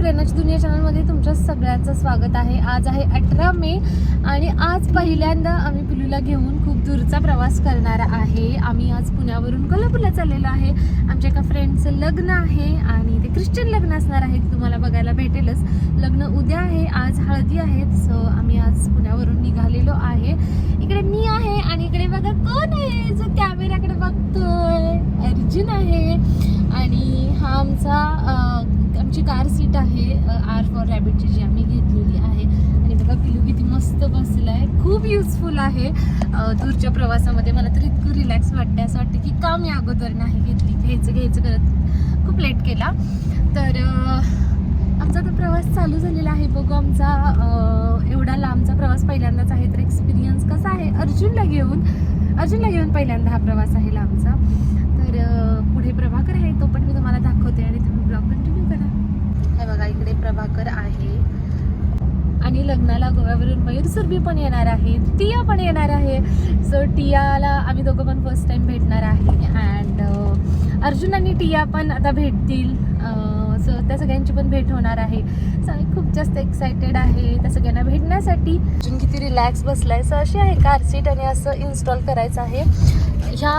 प्रेरणाची दुनिया चॅनलमध्ये तुमच्या सगळ्यांचं स्वागत आहे. आज आहे अठरा मे आणि आज पहिल्यांदा आम्ही पिलूला घेऊन खूप दूरचा प्रवास करणार आहे. आम्ही आज पुण्यावरून कोल्हापूरला चाललेलो आहे. आमच्या एका फ्रेंडचं लग्न आहे आणि ते ख्रिश्चन लग्न असणार आहे. तुम्हाला बघायला भेटेलच. लग्न उद्या आहे आज हळदी आहेत सो आम्ही आज पुण्यावरून निघालेलो आहे. इकडे मी आहे आणि इकडे बघा कोण आहे? जो कॅमेऱ्याकडे बघतोय. अर्जुन आहे. आणि हा आमचा आमची कार सीट आहे आर फॉर रॅबिटची जी आम्ही घेतलेली आहे. आणि बघा पिलू किती मस्त बसलाय. खूप युजफुल आहे. दूरच्या प्रवासामध्ये मला तर इतकं रिलॅक्स वाटते असं वाटतं की का मी अगोदर नाही घेतली. घ्यायचं घ्यायचं करत खूप लेट केला. तर आमचा तो प्रवास चालू झालेला आहे. बघू आमचा एवढा लांबचा प्रवास पहिल्यांदाच आहे तर एक्सपिरियन्स कसा आहे? अर्जुनला घेऊन अर्जुनला घेऊन पहिल्यांदा हा प्रवास आहे लांबचा. तर पुढे प्रभाकर आहे तो पण मी तुम्हाला दाखवते आणि तुम्ही ब्लॉग कंटिन्यू करा. हे बघा इकडे प्रभाकर आहे. आणि लग्नाला गोव्यावरून मयूर सुरभी पण येणार आहे टिया पण येणार आहे. सो टियाला आम्ही दोघं पण फर्स्ट टाइम भेटणार आहे. अँड अर्जुन आणि टिया पण आता भेटतील. सो त्या सगळ्यांची पण भेट होणार आहे. सो आम्ही खूप जास्त एक्सायटेड आहे त्या सगळ्यांना भेटण्यासाठी. अजून किती रिलॅक्स बसलाय. सो अशी आहे कार सीट आणि असं इन्स्टॉल करायचं आहे. ह्या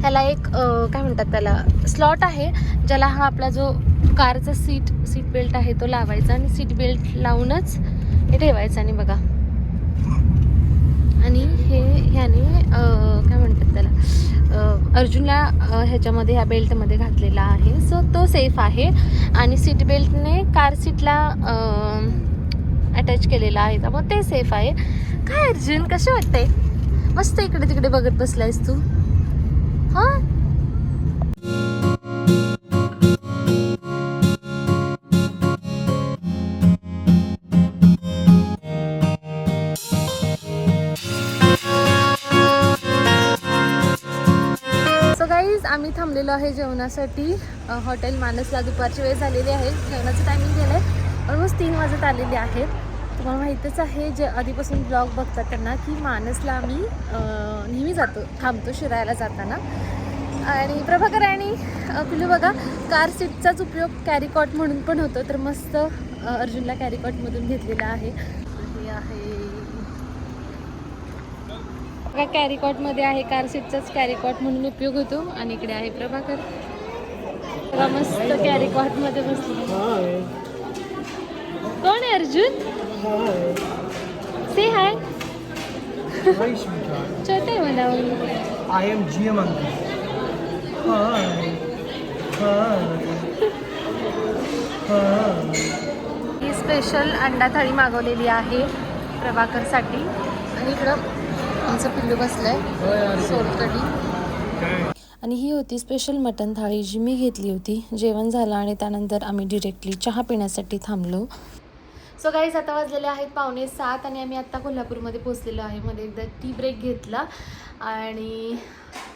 ह्याला एक काय म्हणतात त्याला? स्लॉट आहे ज्याला हा आपला जो कारचा सीट सीट बेल्ट आहे तो लावायचा आणि सीट बेल्ट लावूनच हे ठेवायचं आणि बघा. आणि हे ह्याने काय म्हणतात त्याला अर्जुनला ह्याच्यामध्ये ह्या बेल्टमध्ये घातलेला आहे. सो तो सेफ आहे. आणि सीट बेल्टने कार सीटला अटॅच केलेला आहे. त्यामुळे ते सेफ आहे. काय अर्जुन कसे वाटतंय? मस्त इकडे तिकडे बघत बसलायस तू. आम्ही थांबलेलो आहे जेवणासाठी. हॉटेल मानसला दुपारची वेळ झालेली आहे. जेवणाचं टायमिंग गेलं आहे ऑलमोस्ट तीन वाजत आलेले आहेत. तुम्हाला माहीतच आहे जे आधीपासून ब्लॉग बघतात त्यांना की मानसला आम्ही नेहमी जातो थांबतो शिरायला जाताना. आणि प्रभाकर आणि पिलू बघा कार सीटचाच उपयोग कॅरीकॉट म्हणून पण होतो. तर मस्त अर्जुनला कॅरीकॉटमधून घेतलेला आहे. हे आहे बघा कॅरीकॉटमध्ये आहे कार सीटचाच कॅरीकॉट म्हणून उपयोग होतो आणि इकडे आहे प्रभाकर बघा मस्त कॅरीकॉटमध्ये बसले कोण आहे अर्जुन से हाय. छोटे आहे मला Uncle. Hi. Hi. Hi. ही स्पेशल अंडा थाळी मागवलेली आहे प्रभाकरसाठी आणि इकडं आमचं पिल्लू बसलंय. सोलकडी आणि ही होती स्पेशल मटन थाळी जी मी घेतली होती. जेवण झालं आणि त्यानंतर आम्ही डिरेक्टली चहा पिण्यासाठी थांबलो. सो गाईज आता वाजलेले आहेत पावणे सात आणि आम्ही आत्ता कोल्हापूरमध्ये पोचलेलो आहे. मध्ये एकदा टी ब्रेक घेतला आणि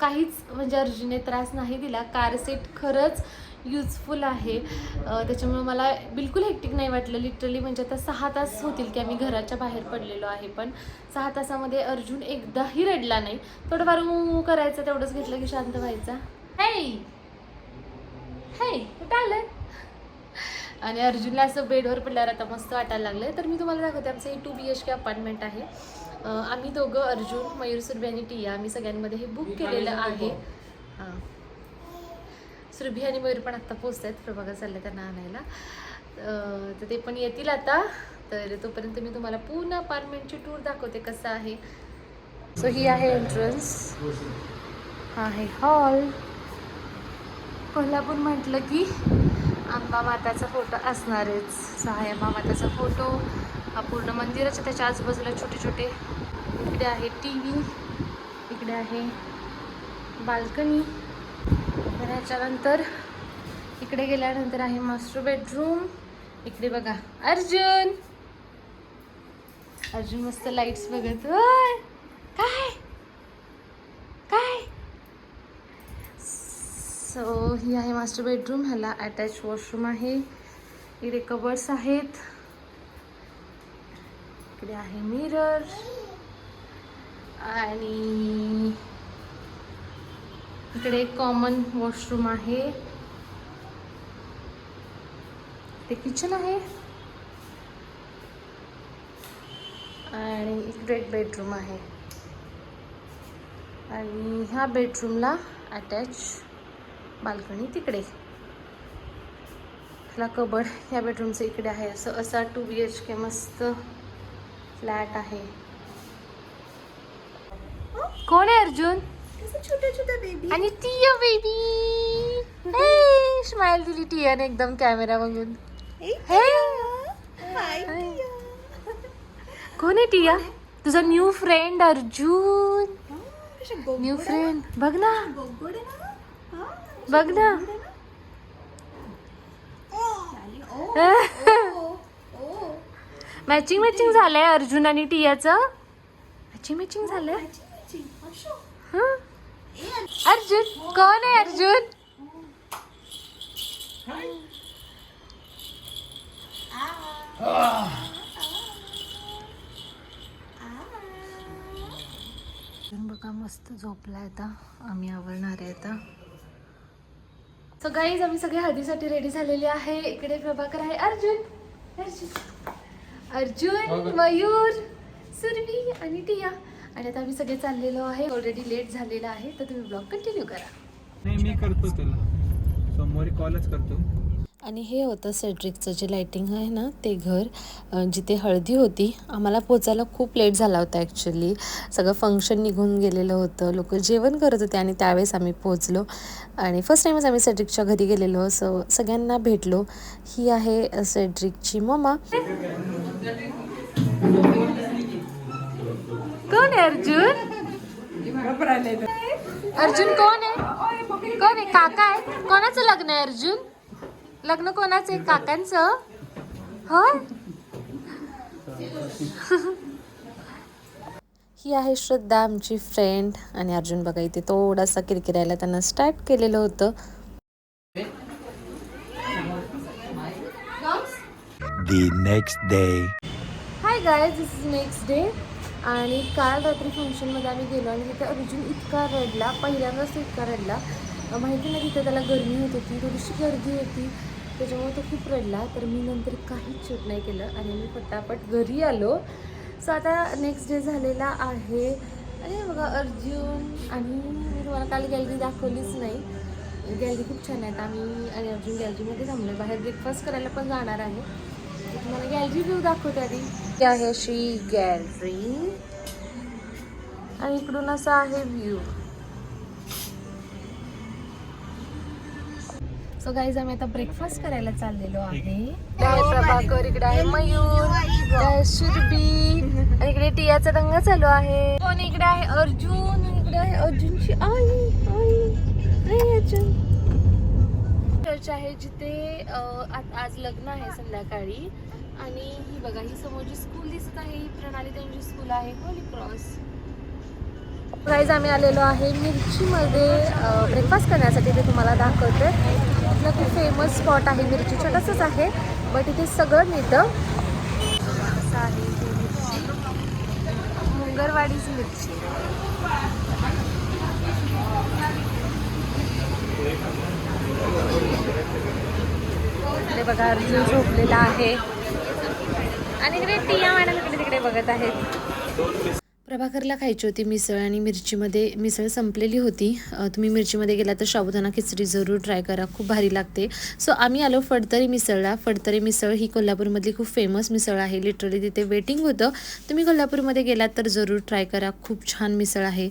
काहीच म्हणजे अर्जुनने त्रास नाही दिला. कार सीट खरंच यूजफुल आहे. त्याच्यामुळे मला बिलकुल हेक्टिक नाही वाटलं. लिटरली म्हणजे आता सहा तास होतील की आम्ही घराच्या बाहेर पडलेलो आहे. पण सहा तासामध्ये अर्जुन एकदाही रडला नाही. थोडंफार मू करायचं तेवढंच घेतलं की शांत व्हायचा. हाय हाय कुठं आलं आणि अर्जुनला असं बेडवर पडल्यावर आता मस्त वाटायला लागलं तर मी तुम्हाला दाखवते आमचं हे two B H K apartment आहे आम्ही दोघं अर्जुन मयूर सुरभी आणि टिया आम्ही सगळ्यांमध्ये हे बुक केलेलं आहे. हां. सुरभी आणि मयूर पण आत्ता पोचत आहेत प्रभागा चालल्या त्यांना आणायला. तर ते पण येतील आता. तर तोपर्यंत मी तुम्हाला पूर्ण अपार्टमेंटची टूर दाखवते कसं आहे. सो ही आहे एंट्रन्स हा आहे हॉल कोल्हापूर म्हटलं की अंबा माताचा फोटो असणारच. सो आंबा माताचा फोटो हा पूर्ण मंदिराच्या त्याच्या आजूबाजूला छोटे छोटे इकडे आहे टी व्ही इकडे आहे बाल्कनी. तर ह्याच्यानंतर इकडे गेल्यानंतर आहे मास्टर बेडरूम इकडे बघा अर्जुन. अर्जुन मस्त लाईट्स बघत काय? काय? सो ही आहे मास्टर बेडरूम ह्याला अटॅच वॉशरूम आहे. इकडे कबर्ड्स आहेत. इकडे आहे मिरर आणि इकडे कॉमन वॉशरूम आहे. ते किचन आहे. आणि इकडे एक बेडरूम आहे. आणि ह्या बेडरूमला अटॅच बाल्कनी तिकडे. ह्याला कबड ह्या बेडरूमचं इकडे आहे. असं असा टू बी एच के मस्त फ्लॅट आहे. कोण आहे अर्जुन? छोटे छोटे बेबी आणि टिया बेबी स्माइल दिली टियाने एकदम कॅमेरा बघून हे कोण आहे टिया? तुझा new friend Arjun. New friend बघ ना. हा बघ ना. मॅचिंग मॅचिंग झालंय अर्जुन आणि टियाचं. मॅचिंग मॅचिंग झालंय. मॅचिंग अशो. हं? अर्जुन कोण आहे अर्जुन? अर्जुन बघा मस्त झोपलाय आता. आम्ही आवरणार आहे आता. सो गाईज आम्ही सगळे हळदीसाठी रेडी झालेले आहे. इकडे प्रभाकर आहे. अर्जुन अर्जुन. अर्जुन मयूर सुरभी आणि टिया. आणि आता आम्ही सगळे चाललेलो आहे. ऑलरेडी लेट झालेला आहे तर तुम्ही ब्लॉग कंटिन्यू करा. नाही मी करतो तुला सोमवारी कॉलच करतो. आणि हे होतं सेड्रिकचं जे लाईटिंग आहे ना ते घर जिथे हळदी होती आम्हाला पोचायला खूप लेट झाला होता ॲक्च्युली सगळं फंक्शन निघून गेलेलं होतं. लोक जेवण करत होते आणि त्यावेळेस आम्ही पोचलो. आणि फर्स्ट टाईमच आम्ही सेड्रिकच्या घरी गेलेलो. सो सगळ्यांना भेटलो. ही आहे सेड्रिकची मम्मा. कोण आहे अर्जुन? अर्जुन कोण आहे कोण आहे काका आहे कोणाचं लग्न आहे अर्जुन? लग्न कोणाचं आहे? काकांचं? होय? ही आहे श्रद्धा आमची फ्रेंड आणि अर्जुन बघा इथे थोडासा किरकिरायला त्यांना स्टार्ट केलेलं होतं. The next day. Hi guy this is next day आणि काल रात्री फंक्शनमध्ये आम्ही गेलो आणि तिथे अर्जुन इतका रडला पहिल्यांदाच इतका रडला. माहिती नाही तिथे त्याला गर्मी होत होती थोडीशी गर्दी होती. त्याच्यामुळे तो खूप रडला. तर मी नंतर काहीच शूट नाही केलं आणि मी पटापट घरी आलो. सो आता नेक्स्ट डे झालेला आहे. अरे बघा अर्जुन आणि मी तुम्हाला काल गॅलरी दाखवलीच नाही. गॅलरी खूप छान आहेत आम्ही आणि अर्जुन गॅलरीमध्ये थांबलो बाहेर ब्रेकफास्ट करायला पण जाणार आहे. तुम्हाला गॅलरी व्ह्यू दाखवते आधी. ही आहे अशी गॅलरी आणि इकडून असा आहे व्ह्यू सो गाईज आम्ही आता ब्रेकफास्ट करायला चाललेलो आहे. आहे. प्रभाकर इकडे आहे मयूर सुरभी आणि इकडे टियाचा दंगा चालू आहे. कोण इकडे आहे? अर्जुन इकडे आहे अर्जुनची आई आई आई अर्जुन आहे जिथे आज लग्न आहे संध्याकाळी. आणि ही बघा ही समोर जी स्कूल दिसत आहे. ही प्रणाली त्यांची स्कूल आहे. होली क्रॉस प्राईज आम्ही आलेलो आहे मिरचीमध्ये. ब्रेकफास्ट करण्यासाठी ते तुम्हाला दाखवते. इथलं खूप फेमस स्पॉट आहे. मिरची छोटंसंच आहे बट इथे सगळं मिळतं. असं आहे मिरची. मुंगरवाडीच मिरची. इकडे बघा अर्जुन झोपलेला आहे. आणि इकडे टिया मॅडम इकडे तिकडे बघत आहेत. प्रभाकरला खायची होती मिसळ आणि मिरचीमध्ये मिसळ संपलेली होती. तुम्ही मिरचीमध्ये गेला तर साबुदाणा खिचडी जरूर ट्राय करा खूप भारी लागते. सो आम्ही आलो फडतरी मिसळला. फडतरी मिसळ ही कोल्हापूरमधली खूप फेमस मिसळ आहे. लिटरली तिथे वेटिंग होतं. तुम्ही कोल्हापूरमध्ये गेलात तर जरूर ट्राय करा. खूप छान मिसळ आहे.